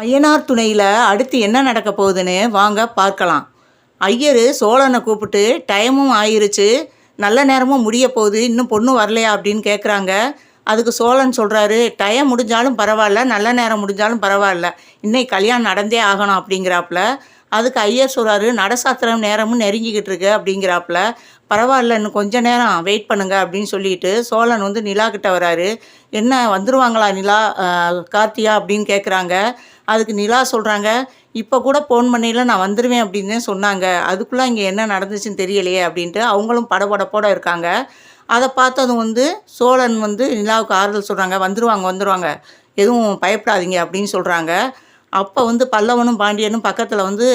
ஐயனார் துணையில் அடுத்து என்ன நடக்க போகுதுன்னு வாங்க பார்க்கலாம். ஐயர் சோழனை கூப்பிட்டு டைமும் ஆயிருச்சு. நல்ல நேரமும் முடிய போகுது. இன்னும் பொண்ணு வரலையா? அப்படின்னு கேட்குறாங்க அதுக்கு சோழன் சொல்கிறாரு டைம் முடிஞ்சாலும் பரவாயில்ல. நல்ல நேரம் முடிஞ்சாலும் பரவாயில்ல. இன்னைக்கு கல்யாணம் நடந்தே ஆகணும் அப்படிங்கிறாப்புல. அதுக்கு ஐயர் சொல்கிறாரு நடசாத்திரம் நேரமும் நெருங்கிக்கிட்டு இருக்கு அப்படிங்கிறாப்புல. பரவாயில்ல. இன்னும் கொஞ்ச நேரம் வெயிட் பண்ணுங்க அப்படின்னு சொல்லிட்டு சோழன் வந்து நிலா கிட்ட வராரு. என்ன வந்துருவாங்களா நிலா கார்த்தியா அப்படின்னு கேட்குறாங்க அதுக்கு நிலா சொல்கிறாங்க இப்போ கூட ஃபோன் பண்ணியில் நான் வந்துடுவேன் அப்படின்னு சொன்னாங்க. அதுக்குள்ளே இங்கே என்ன நடந்துச்சுன்னு தெரியலையே அப்படின்ட்டு அவங்களும் படபடப்போட இருக்காங்க. அதை பார்த்ததும் வந்து சோழன் வந்து நிலாவுக்கு ஆறுதல் சொல்கிறாங்க வந்துடுவாங்க வந்துடுவாங்க எதுவும் பயப்படாதீங்க அப்படின்னு சொல்கிறாங்க அப்போ வந்து பல்லவனும் பாண்டியனும் பக்கத்தில் வந்து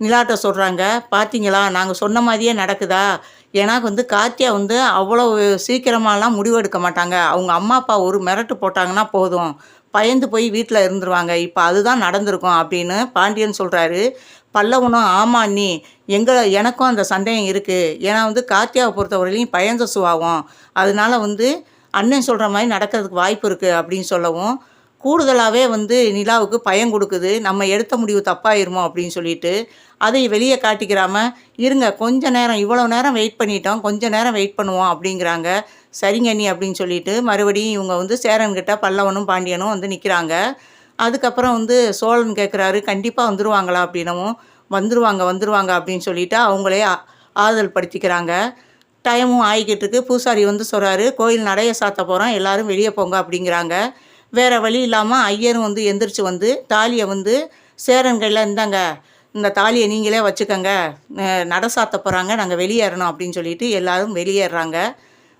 நிலாட்ட சொல்கிறாங்க பார்த்தீங்களா நாங்கள் சொன்ன மாதிரியே நடக்குதா? ஏன்னா வந்து காத்தியா வந்து அவ்வளோ சீக்கிரமாலாம் முடிவெடுக்க மாட்டாங்க. அவங்க அம்மா அப்பா ஒரு மிரட்டு போட்டாங்கன்னா போதும். பயந்து போய் வீட்டில் இருந்துருவாங்க. இப்போ அதுதான் நடந்திருக்கும் அப்படின்னு பாண்டியன் சொல்கிறாரு பல்லவனும் ஆமா நீ எங்கள் எனக்கும் அந்த சந்தேகம் இருக்குது ஏன்னா வந்து கார்த்தியாவை பொறுத்தவரையிலையும் பயந்த சுபாவம். அதனால வந்து அண்ணன் சொல்கிற மாதிரி நடக்கிறதுக்கு வாய்ப்பு இருக்குது அப்படின்னு சொல்லவும் கூடுதலாகவே வந்து நிலாவுக்கு பயம் கொடுக்குது. நம்ம எடுத்த முடிவு தப்பாயிருமோ அப்படின்னு சொல்லிட்டு அதை வெளியே காட்டிக்கிறாமல் இருங்க கொஞ்ச நேரம் இவ்வளோ நேரம் வெயிட் பண்ணிட்டோம் கொஞ்ச நேரம் வெயிட் பண்ணுவோம் அப்படிங்கிறாங்க. சரிங்க நீ அப்படின்னு சொல்லிட்டு மறுபடியும் இவங்க வந்து சேரன்கிட்ட பல்லவனும் பாண்டியனும் வந்து நிற்கிறாங்க அதுக்கப்புறம் வந்து சோழன் கேட்குறாரு கண்டிப்பாக வந்துருவாங்களா? அப்படின்னவும் வந்துருவாங்க வந்துருவாங்க அப்படின்னு சொல்லிட்டு அவங்களே ஆறுதல் படுத்திக்கிறாங்க. டைமும் ஆகிக்கிட்டு இருக்கு. பூசாரி வந்து சொல்கிறாரு கோயில் நடைய சாத்த போகிறோம் எல்லோரும் வெளியே போங்க அப்படிங்கிறாங்க. வேறு வழி இல்லாமல் ஐயரும் வந்து எந்திரிச்சு வந்து தாலியை வந்து சேரன் கையில் இந்தாங்க இந்த தாலியை நீங்களே வச்சுக்கோங்க நட சாத்த போகிறாங்க நாங்கள் வெளியேறணும் அப்படின்னு சொல்லிட்டு எல்லோரும் வெளியேறாங்க.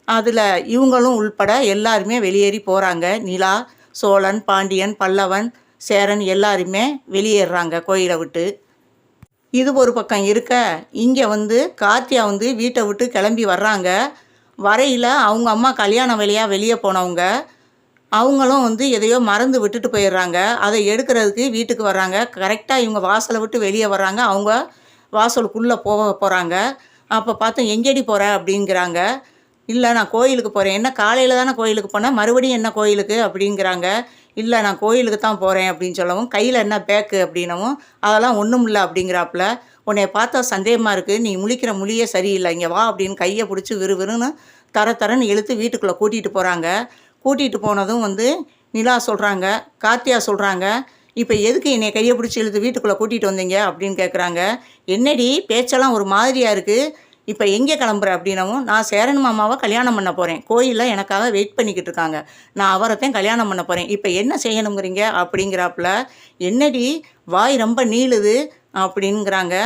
அதில் இவங்களும் உள்பட எல்லாருமே வெளியேறி போகிறாங்க நிலா சோழன் பாண்டியன் பல்லவன் சேரன் எல்லாருமே வெளியேறாங்க கோயிலை விட்டு. இது ஒரு பக்கம் இருக்க இங்கே வந்து கார்த்தியா வந்து வீட்டை விட்டு கிளம்பி வர்றாங்க. வரையில் அவங்க அம்மா கல்யாண வேலையாக வெளியே போனவங்க. அவங்களும் வந்து எதையோ மறந்து விட்டுட்டு போயிடுறாங்க. அதை எடுக்கிறதுக்கு வீட்டுக்கு வர்றாங்க. கரெக்டாக இவங்க வாசலை விட்டு வெளியே வர்றாங்க. அவங்க வாசலுக்குள்ளே போக போகிறாங்க அப்போ பார்த்தா எங்கேடி போகிற அப்படிங்கிறாங்க. இல்லை நான் கோயிலுக்கு போகிறேன் என்ன காலையில் தானே கோயிலுக்கு போனால் மறுபடியும் என்ன கோயிலுக்கு? அப்படிங்கிறாங்க. இல்லை நான் கோயிலுக்கு தான் போகிறேன் அப்படின்னு சொல்லவும் கையில் என்ன பேக்கு அப்படின்னவும் அதெல்லாம் ஒன்றும் இல்லை. அப்படிங்கிறாப்புல உன்னை பார்த்தா சந்தேகமாக இருக்குது நீ முழிக்கிற மொழியே சரியில்லை. இங்கே வா அப்படின்னு கையை பிடிச்சி விறுவிறுன்னு தர தரன்னு இழுத்து வீட்டுக்குள்ளே கூட்டிகிட்டு போகிறாங்க கூட்டிகிட்டு போனதும் வந்து நிலா சொல்கிறாங்க கார்த்தியா சொல்கிறாங்க இப்போ எதுக்கு என்னை கையை பிடிச்சி இழுத்து வீட்டுக்குள்ளே கூட்டிகிட்டு வந்தீங்க? அப்படின்னு கேட்குறாங்க என்னடி பேச்செல்லாம் ஒரு மாதிரியாக இருக்குது இப்போ எங்கே கிளம்புற? அப்படின்னவும் நான் சேரன் மாமாவை கல்யாணம் பண்ண போகிறேன் கோயிலில் எனக்காக வெயிட் பண்ணிக்கிட்டு இருக்காங்க. நான் அவரைத்தான் கல்யாணம் பண்ண போகிறேன் இப்போ என்ன செய்யணுங்கிறீங்க? அப்படிங்கிறாப்புல என்னடி வாய் ரொம்ப நீளுது. அப்படிங்கிறாங்க.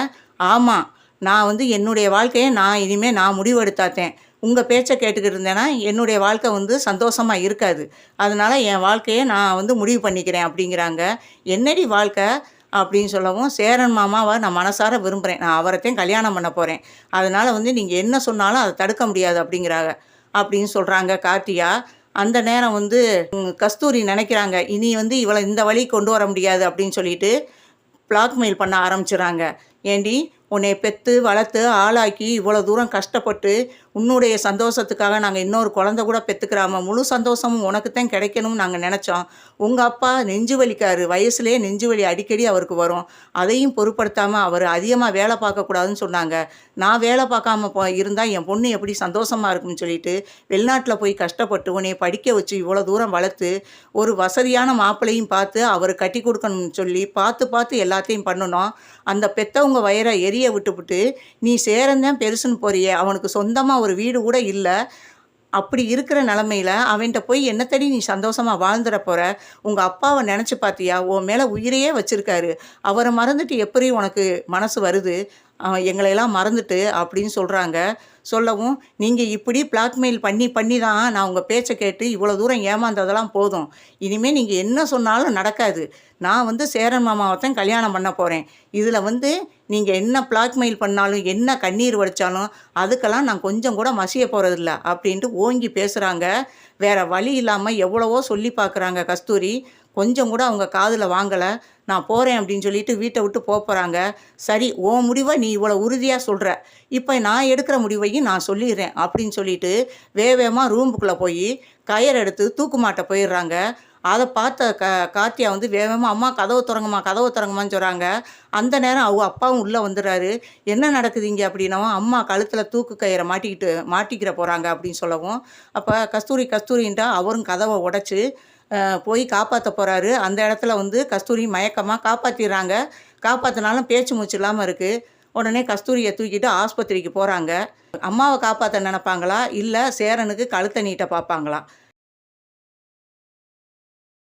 ஆமாம் நான் வந்து என்னுடைய வாழ்க்கையை நான் இனிமேல் நான் முடிவெடுத்தாத்தேன். உங்கள் பேச்சை கேட்டுக்கிட்டு இருந்தேன்னா என்னுடைய வாழ்க்கை வந்து சந்தோஷமாக இருக்காது. அதனால் என் வாழ்க்கையை நான் வந்து முடிவு பண்ணிக்கிறேன் அப்படிங்கிறாங்க. என்னடி வாழ்க்கை? அப்படின்னு சொல்லவும் சேரன் மாமாவை நான் மனசார விரும்புகிறேன் நான் அவரத்தையும் கல்யாணம் பண்ண போகிறேன் அதனால் வந்து நீங்கள் என்ன சொன்னாலும் அதை தடுக்க முடியாது அப்படிங்கிறாங்க. அப்படின்னு சொல்கிறாங்க கார்த்தியா அந்த நேரம் வந்து கஸ்தூரி நினைக்கிறாங்க. இனி வந்து இவளை இந்த வழி கொண்டு வர முடியாது அப்படின்னு சொல்லிட்டு பிளாக்மெயில் பண்ண ஆரம்பிச்சிடுறாங்க ஏண்டி உன்னை பெற்று வளர்த்து ஆளாக்கி இவ்வளோ தூரம் கஷ்டப்பட்டு உன்னுடைய சந்தோஷத்துக்காக நாங்கள் இன்னொரு குழந்தை கூட பெற்றுக்கிறாம முழு சந்தோஷமும் உனக்கு தான் கிடைக்கணும்னு நாங்கள் நினச்சோம். உங்கள் அப்பா நெஞ்சு வலிக்காரு. வயசுலேயே நெஞ்சு வலி அடிக்கடி அவருக்கு வரும். அதையும் பொருட்படுத்தாமல் அவர் அதிகமாக வேலை பார்க்கக்கூடாதுன்னு சொன்னாங்க. நான் வேலை பார்க்காம போ இருந்தால் என் பொண்ணு எப்படி சந்தோஷமாக இருக்கும்னு சொல்லிட்டு வெளிநாட்டில் போய் கஷ்டப்பட்டு உன்னை படிக்க வச்சு இவ்வளோ தூரம் வளர்த்து ஒரு வசதியான மாப்பிள்ளையும் பார்த்து அவர் கட்டி கொடுக்கணும்னு சொல்லி பார்த்து பார்த்து எல்லாத்தையும் பண்ணணும் அந்த பெத்தவங்க வயரை எரிய விட்டுவிட்டு நீ சேரந்தான் பெருசுன்னு போறியே. அவனுக்கு சொந்தமாக ஒரு வீடு கூட இல்லை. அப்படி இருக்கிற நிலமையில் அவன்கிட்ட போய் என்னத்தடி நீ சந்தோஷமாக வாழ்ந்துட போகிற உங்கள் அப்பாவை நினச்சி பார்த்தியா உன் மேலே உயிரையே வச்சுருக்காரு. அவரை மறந்துட்டு எப்படி உனக்கு மனசு வருது? எங்களையெல்லாம் மறந்துட்டு அப்படின்னு சொல்கிறாங்க சொல்லவும் நீங்கள் இப்படி பிளாக்மெயில் பண்ணி பண்ணி தான் நான் உங்கள் பேச்சை கேட்டு இவ்வளோ தூரம் ஏமாந்ததெல்லாம் போதும். இனிமேல் நீங்கள் என்ன சொன்னாலும் நடக்காது. நான் வந்து சேரன் மாமாவை கல்யாணம் பண்ண போகிறேன் இதில் வந்து நீங்கள் என்ன பிளாக்மெயில் பண்ணாலும் என்ன கண்ணீர் வடித்தாலும் அதுக்கெல்லாம் நான் கொஞ்சம் கூட மசிய போகிறதில்ல அப்படின்ட்டு ஓங்கி பேசுகிறாங்க வேறு வழி இல்லாமல் எவ்வளவோ சொல்லி பார்க்குறாங்க கஸ்தூரி. கொஞ்சம் கூட அவங்க காதில் வாங்கலை. நான் போகிறேன் அப்படின்னு சொல்லிட்டு வீட்டை விட்டு போக போகிறாங்க சரி ஓ முடிவை நீ இவ்வளோ உறுதியாக சொல்கிற இப்போ நான் எடுக்கிற முடிவையும் நான் சொல்லிடுறேன் அப்படின்னு சொல்லிட்டு வேகமாக ரூமுக்குள்ளே போய் கயர் எடுத்து தூக்குமாட்டை போயிடுறாங்க. அதை பார்த்த க கார்த்தியா வந்து வேகமாக அம்மா கதவை திறங்கம்மா கதவை திறங்கம்மான்னு சொல்கிறாங்க அந்த நேரம் அவங்க அப்பாவும் உள்ளே வந்துடுறாரு. என்ன நடக்குது இங்கே? அப்படின்னவும் அம்மா கழுத்தில் தூக்கு கயிறை மாட்டிக்கிட்டு மாட்டிக்கிற போகிறாங்க அப்படின்னு சொல்லவும். அப்போ கஸ்தூரி கஸ்தூரின்ட்டா அவரும் கதவை உடச்சி போய் காப்பாற்ற போகிறாரு அந்த இடத்துல வந்து கஸ்தூரி மயக்கமாக காப்பாற்றிடுறாங்க காப்பாற்றினாலும் பேச்சு மூச்சு இல்லாமல் இருக்குது உடனே கஸ்தூரியை தூக்கிட்டு ஆஸ்பத்திரிக்கு போகிறாங்க அம்மாவை காப்பாற்ற நினப்பாங்களா? இல்லை சேரனுக்கு கழுத்தை நீட்ட பார்ப்பாங்களா?